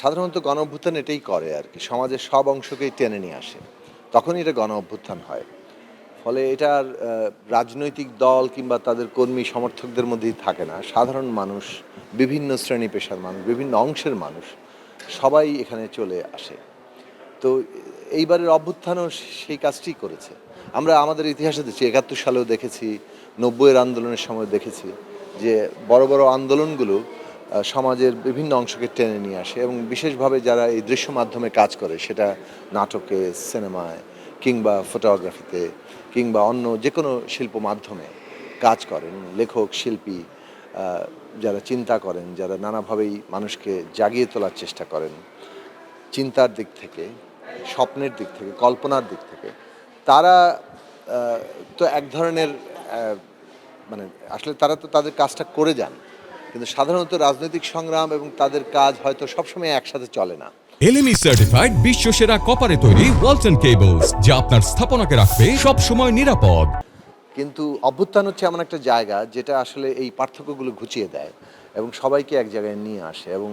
সাধারণত গণ অভ্যুত্থান এটাই করে আর কি। সমাজের সব অংশকেই টেনে নিয়ে আসে। তখনই এটা গণ অভ্যুত্থান হয়। ফলে এটার রাজনৈতিক দল কিংবা তাদের কর্মী সমর্থকদের মধ্যেই থাকে না। সাধারণ মানুষ, বিভিন্ন শ্রেণি পেশার মানুষ, বিভিন্ন অংশের মানুষ সবাই এখানে চলে আসে। তো এইবারের অভ্যুত্থানও সেই কাজটি করেছে। আমরা আমাদের ইতিহাসে দেখছি, একাত্তর সালেও দেখেছি, নব্বইয়ের আন্দোলনের সময় দেখেছি যে বড় বড় আন্দোলনগুলো সমাজের বিভিন্ন অংশকে টেনে নিয়ে আসে এবং বিশেষভাবে যারা এই দৃশ্য মাধ্যমে কাজ করে, সেটা নাটকে, সিনেমায়, কিংবা ফটোগ্রাফিতে কিংবা অন্য যে কোনো শিল্প মাধ্যমে কাজ করেন। লেখক, শিল্পী যারা চিন্তা করেন, যারা নানাভাবেই মানুষকে জাগিয়ে তোলার চেষ্টা করেন, চিন্তার দিক থেকে, স্বপ্নের দিক থেকে, কল্পনার দিক থেকে, তারা তো এক ধরনের মানে আসলে তারা তো তাদের কাজটা করে যান। কিন্তু সাধারণত রাজনৈতিক সংগ্রাম এবং তাদের কাজ হয়তো সবসময় একসাথে চলে না। এলএমই সার্টিফাইড বিশ্ব সেরা কপারে তৈরি ওয়ালটন কেবলস যা আপনার স্থাপনাকে রাখবে সব সময় নিরাপদ। কিন্তু অভ্যুত্থান হচ্ছে এমন একটা জায়গা যেটা আসলে এই পার্থক্যগুলো ঘুচিয়ে দেয় এবং সবাইকে এক জায়গায় নিয়ে আসে এবং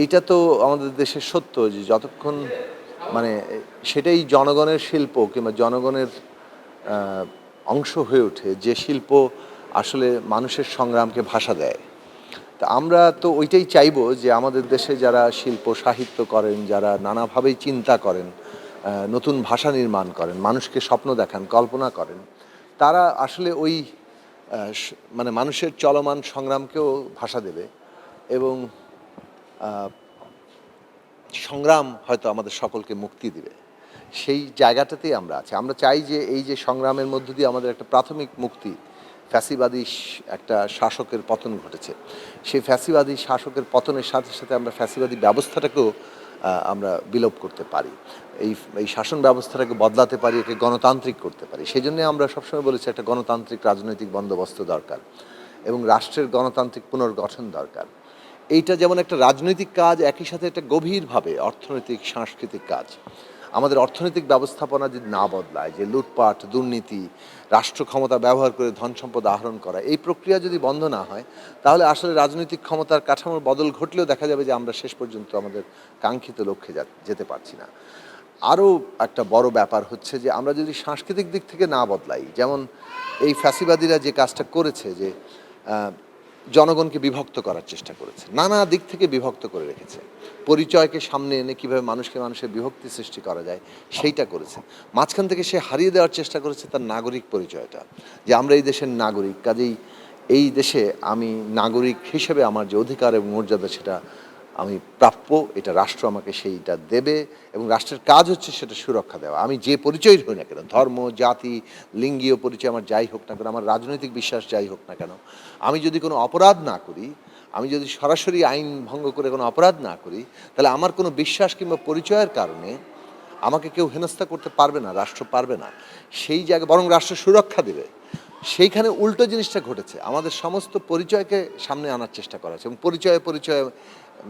এইটা তো আমাদের দেশের সত্য যে যতক্ষণ মানে সেটাই জনগণের শিল্প কিংবা জনগণের অংশ হয়ে ওঠে যে শিল্প আসলে মানুষের সংগ্রামকে ভাষা দেয়। তা আমরা তো ওইটাই চাইব যে আমাদের দেশে যারা শিল্প, সাহিত্য করেন, যারা নানাভাবেই চিন্তা করেন নতুন ভাষা নির্মাণ করেন, মানুষকে স্বপ্ন দেখান, কল্পনা করেন, তারা আসলে ওই মানে মানুষের চলমান সংগ্রামকেও ভাষা দেবে এবং সংগ্রাম হয়তো আমাদের সকলকে মুক্তি দিবে। সেই জায়গাটাতেই আমরা আছি। আমরা চাই যে এই যে সংগ্রামের মধ্য দিয়ে আমাদের একটা প্রাথমিক মুক্তি ফ্যাসিবাদী একটা শাসকের পতন ঘটেছে। সেই ফ্যাসিবাদী শাসকের পতনের সাথে সাথে আমরা ফ্যাসিবাদী ব্যবস্থাটাকেও আমরা বিলোপ করতে পারি। এই এই শাসন ব্যবস্থাটাকে বদলাতে পারি, একে গণতান্ত্রিক করতে পারি। সেই জন্য আমরা সবসময় বলেছি একটা গণতান্ত্রিক রাজনৈতিক বন্দোবস্ত দরকার এবং রাষ্ট্রের গণতান্ত্রিক পুনর্গঠন দরকার। এইটা যেমন একটা রাজনৈতিক কাজ, একই সাথে একটা গভীরভাবে অর্থনৈতিক, সাংস্কৃতিক কাজ। আমাদের অর্থনৈতিক ব্যবস্থাপনা যদি না বদলায়, যে লুটপাট, দুর্নীতি রাষ্ট্র ক্ষমতা ব্যবহার করে ধন সম্পদ আহরণ করা, এই প্রক্রিয়া যদি বন্ধ না হয়, তাহলে আসলে রাজনৈতিক ক্ষমতার কাঠামোর বদল ঘটলেও দেখা যাবে যে আমরা শেষ পর্যন্ত আমাদের কাঙ্ক্ষিত লক্ষ্যে যেতে পারছি না। আরও একটা বড় ব্যাপার হচ্ছে যে আমরা যদি সাংস্কৃতিক দিক থেকে না বদলাই, যেমন এই ফ্যাসিবাদীরা যে কাজটা করেছে যে জনগণকে বিভক্ত করার চেষ্টা করেছে। নানা দিক থেকে বিভক্ত করে রেখেছে। পরিচয়কে সামনে এনে কীভাবে মানুষকে মানুষের বিভক্তি সৃষ্টি করা যায়, সেইটা করেছে। মাঝখান থেকে সে হারিয়ে দেওয়ার চেষ্টা করেছে তার নাগরিক পরিচয়টা। যে আমরা এই দেশের নাগরিক, কাজেই এই দেশে আমি নাগরিক হিসেবে আমার যে অধিকার এবং মর্যাদা, সেটা আমি প্রাপ্য, এটা রাষ্ট্র আমাকে সেইটা দেবে এবং রাষ্ট্রের কাজ হচ্ছে সেটা সুরক্ষা দেওয়া। আমি যে পরিচয় হই না কেন, ধর্ম, জাতি, লিঙ্গীয় পরিচয় আমার যাই হোক না কেন, আমার রাজনৈতিক বিশ্বাস যাই হোক না কেন, আমি যদি কোনো অপরাধ না করি, আমি যদি সরাসরি আইন ভঙ্গ করে কোনো অপরাধ না করি, তাহলে আমার কোনো বিশ্বাস কিংবা পরিচয়ের কারণে আমাকে কেউ হেনস্থা করতে পারবে না, রাষ্ট্র পারবে না। সেই জায়গায় বরং রাষ্ট্র সুরক্ষা দেবে। সেইখানে উল্টো জিনিসটা ঘটেছে। আমাদের সমস্ত পরিচয়কে সামনে আনার চেষ্টা করা হয়েছে এবং পরিচয়ে পরিচয়ে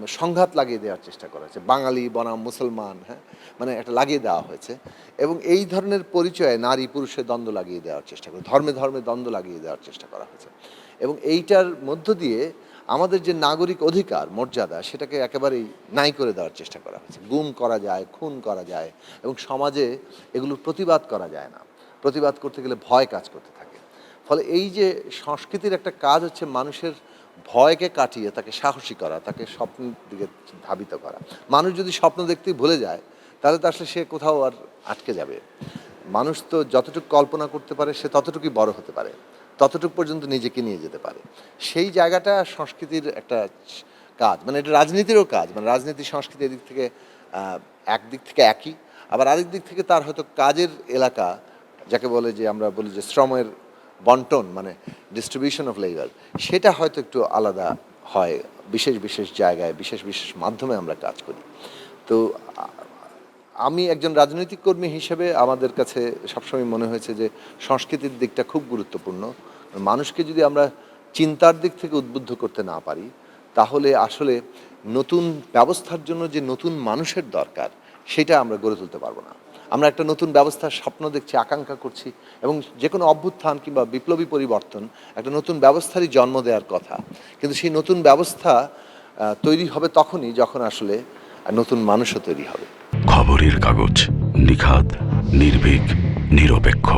সংঘাত লাগিয়ে দেওয়ার চেষ্টা করা হয়েছে। বাঙালি, বনাম, মুসলমান হ্যাঁ মানে একটা লাগিয়ে দেওয়া হয়েছে। এবং এই ধরনের পরিচয়ে নারী পুরুষের দ্বন্দ্ব লাগিয়ে দেওয়ার চেষ্টা করে, ধর্মে ধর্মে দ্বন্দ্ব লাগিয়ে দেওয়ার চেষ্টা করা হয়েছে। এবং এইটার মধ্য দিয়ে আমাদের যে নাগরিক অধিকার, মর্যাদা, সেটাকে একেবারেই নাই করে দেওয়ার চেষ্টা করা হয়েছে। গুম করা যায়, খুন করা যায় এবং সমাজে এগুলোর প্রতিবাদ করা যায় না। প্রতিবাদ করতে গেলে ভয় কাজ করতে থাকে। ফলে এই যে সংস্কৃতির একটা কাজ হচ্ছে মানুষের ভয়কে কাটিয়ে, তাকে সাহসী করা, তাকে স্বপ্নের দিকে ধাবিত করা। মানুষ যদি স্বপ্ন দেখতেই ভুলে যায়, তাহলে তো আসলে সে কোথাও আর আটকে যাবে। মানুষ তো যতটুকু কল্পনা করতে পারে, সে ততটুকুই বড় হতে পারে। ততটুকু পর্যন্ত নিজেকে নিয়ে যেতে পারে। সেই জায়গাটা সংস্কৃতির একটা কাজ মানে এটা রাজনীতিরও কাজ মানে রাজনীতি সংস্কৃতি এদিক থেকে একদিক থেকে একই, আবার আরেক দিক থেকে তার হয়তো কাজের এলাকা, যাকে বলে যে আমরা বলি যে শ্রমের বন্টন মানে ডিস্ট্রিবিউশন অফ লেবার সেটা হয়তো একটু আলাদা হয়, বিশেষ বিশেষ জায়গায়, বিশেষ বিশেষ মাধ্যমে আমরা কাজ করি। তো আমি একজন রাজনৈতিক কর্মী হিসেবে আমাদের কাছে সবসময় মনে হয়েছে যে সংস্কৃতির দিকটা খুব গুরুত্বপূর্ণ। মানুষকে যদি আমরা চিন্তার দিক থেকে উদ্বুদ্ধ করতে না পারি, তাহলে আসলে নতুন ব্যবস্থার জন্য যে নতুন মানুষের দরকার, সেটা আমরা গড়ে তুলতে পারব না। আমরা একটা নতুন ব্যবস্থার স্বপ্ন দেখছি, আকাঙ্ক্ষা করছি এবং যে কোনো অভ্যুত্থান কিংবা বিপ্লবী পরিবর্তন একটা নতুন ব্যবস্থারই জন্ম দেওয়ার কথা। কিন্তু সেই নতুন ব্যবস্থা তৈরি হবে তখনই যখন আসলে নতুন মানুষও তৈরি হবে। খবরের কাগজ নিখাদ, নির্ভীক, নিরপেক্ষ।